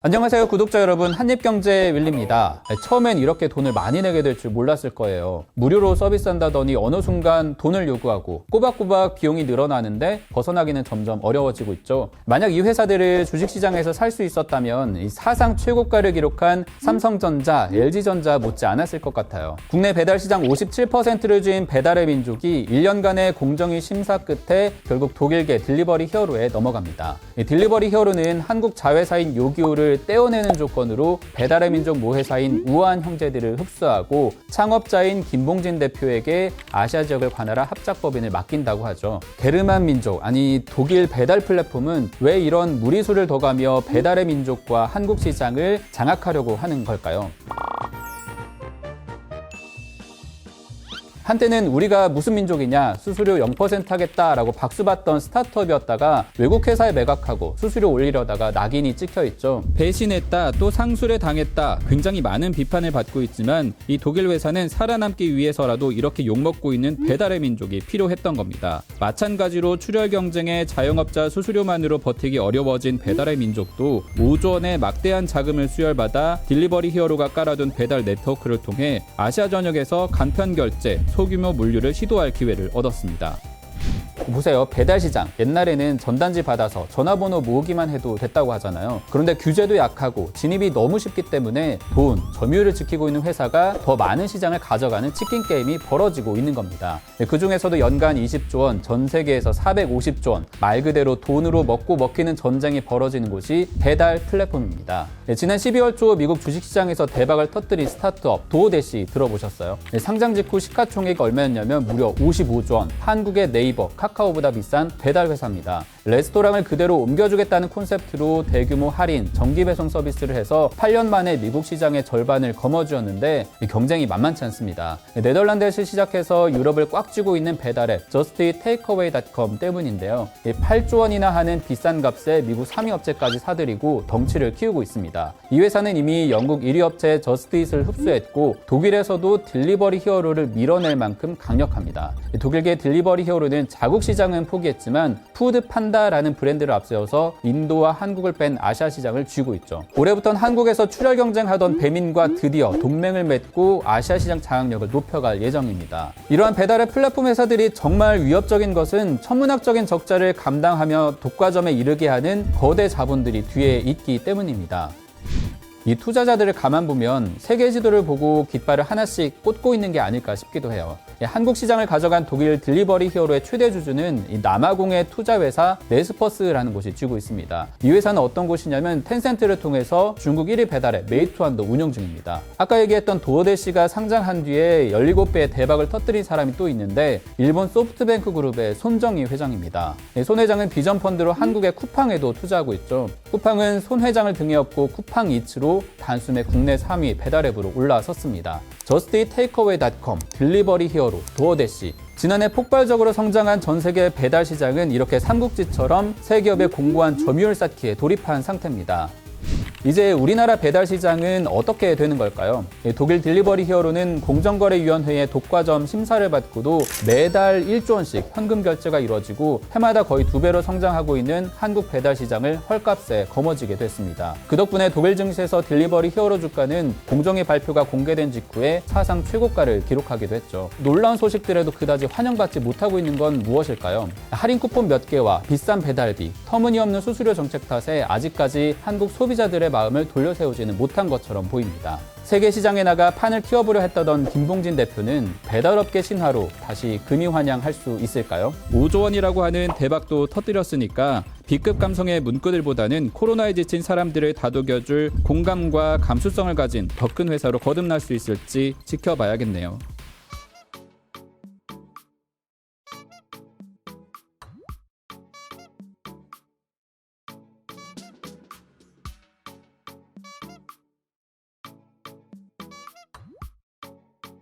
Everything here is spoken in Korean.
안녕하세요 구독자 여러분. 한입경제 윌리입니다. 처음엔 이렇게 돈을 많이 내게 될 줄 몰랐을 거예요. 무료로 서비스한다더니 어느 순간 돈을 요구하고 꼬박꼬박 비용이 늘어나는데 벗어나기는 점점 어려워지고 있죠. 만약 이 회사들을 주식시장에서 살 수 있었다면 이 사상 최고가를 기록한 삼성전자, LG전자 못지 않았을 것 같아요. 국내 배달시장 57%를 쥔 배달의 민족이 1년간의 공정위 심사 끝에 결국 독일계 딜리버리 히어로에 넘어갑니다. 이 딜리버리 히어로는 한국 자회사인 요기요를 떼어내는 조건으로 배달의 민족 모회사인 우한 형제들을 흡수하고 창업자인 김봉진 대표에게 아시아 지역을 관할할 합작법인을 맡긴다고 하죠. 게르만 민족, 아니 독일 배달 플랫폼은 왜 이런 무리수를 둬가며 배달의 민족과 한국 시장을 장악하려고 하는 걸까요? 한때는 우리가 무슨 민족이냐 수수료 0% 하겠다라고 박수받던 스타트업이었다가 외국 회사에 매각하고 수수료 올리려다가 낙인이 찍혀 있죠. 배신했다 또 상술에 당했다 굉장히 많은 비판을 받고 있지만 이 독일 회사는 살아남기 위해서라도 이렇게 욕먹고 있는 배달의 민족이 필요했던 겁니다. 마찬가지로 출혈 경쟁에 자영업자 수수료만으로 버티기 어려워진 배달의 민족도 5조 원의 막대한 자금을 수혈받아 딜리버리 히어로가 깔아둔 배달 네트워크를 통해 아시아 전역에서 간편 결제, 소규모 물류를 시도할 기회를 얻었습니다. 보세요. 배달 시장. 옛날에는 전단지 받아서 전화번호 모으기만 해도 됐다고 하잖아요. 그런데 규제도 약하고 진입이 너무 쉽기 때문에 돈, 점유율을 지키고 있는 회사가 더 많은 시장을 가져가는 치킨 게임이 벌어지고 있는 겁니다. 그 중에서도 연간 20조 원, 전 세계에서 450조 원, 말 그대로 돈으로 먹고 먹히는 전쟁이 벌어지는 곳이 배달 플랫폼입니다. 네, 지난 12월 초 미국 주식시장에서 대박을 터뜨린 스타트업 도어대시 들어보셨어요? 네, 상장 직후 시가총액이 얼마였냐면 무려 55조 원, 한국의 네이버, 카카오 보다 비싼 배달 회사입니다. 레스토랑을 그대로 옮겨주겠다는 콘셉트로 대규모 할인, 정기 배송 서비스를 해서 8년 만에 미국 시장의 절반을 거머쥐었는데 경쟁이 만만치 않습니다. 네덜란드에서 시작해서 유럽을 꽉 쥐고 있는 배달앱 justeatTakeaway.com 때문인데요. 8조 원이나 하는 비싼 값에 미국 3위 업체까지 사들이고 덩치를 키우고 있습니다. 이 회사는 이미 영국 1위 업체 저스트잇을 흡수했고 독일에서도 딜리버리 히어로를 밀어낼 만큼 강력합니다. 독일계 딜리버리 히어로는 자국 시장은 포기했지만 푸드 판다라는 브랜드를 앞세워서 인도와 한국을 뺀 아시아 시장을 쥐고 있죠. 올해부터는 한국에서 출혈 경쟁하던 배민과 드디어 동맹을 맺고 아시아 시장 장악력을 높여갈 예정입니다. 이러한 배달의 플랫폼 회사들이 정말 위협적인 것은 천문학적인 적자를 감당하며 독과점에 이르게 하는 거대 자본들이 뒤에 있기 때문입니다. 이 투자자들을 가만 보면 세계 지도를 보고 깃발을 하나씩 꽂고 있는 게 아닐까 싶기도 해요. 예, 한국 시장을 가져간 독일 딜리버리 히어로의 최대 주주는 이 남아공의 투자 회사 네스퍼스라는 곳이 쥐고 있습니다. 이 회사는 어떤 곳이냐면 텐센트를 통해서 중국 1위 배달의 메이투안도 운영 중입니다. 아까 얘기했던 도어대시가 상장한 뒤에 17배의 대박을 터뜨린 사람이 또 있는데 일본 소프트뱅크 그룹의 손정희 회장입니다. 예, 손 회장은 비전 펀드로 한국의 쿠팡에도 투자하고 있죠. 쿠팡은 손 회장을 등에 업고 쿠팡 이츠로 단숨에 국내 3위 배달앱으로 올라섰습니다. justeatTakeaway.com, 딜리버리 히어로, 도어대시, 지난해 폭발적으로 성장한 전 세계 배달 시장은 이렇게 삼국지처럼 세 기업의 공고한 점유율 쌓기에 돌입한 상태입니다. 이제 우리나라 배달 시장은 어떻게 되는 걸까요? 예, 독일 딜리버리 히어로는 공정거래위원회의 독과점 심사를 받고도 매달 1조 원씩 현금 결제가 이루어지고 해마다 거의 두 배로 성장하고 있는 한국 배달 시장을 헐값에 거머쥐게 됐습니다. 그 덕분에 독일 증시에서 딜리버리 히어로 주가는 공정위 발표가 공개된 직후에 사상 최고가를 기록하기도 했죠. 놀라운 소식들에도 그다지 환영받지 못하고 있는 건 무엇일까요? 할인 쿠폰 몇 개와 비싼 배달비, 터무니없는 수수료 정책 탓에 아직까지 한국 소비자 들의 마음을 돌려세우지는 못한 것처럼 보입니다. 세계 시장에 나가 판을 키워보려 했다던 김봉진 대표는 배달업계 신화로 다시 금이 환영할 수 있을까요? 5조 원이라고 하는 대박도 터뜨렸으니까 B급 감성의 문구들보다는 코로나에 지친 사람들을 다독여줄 공감과 감수성을 가진 더 큰 회사로 거듭날 수 있을지 지켜봐야겠네요.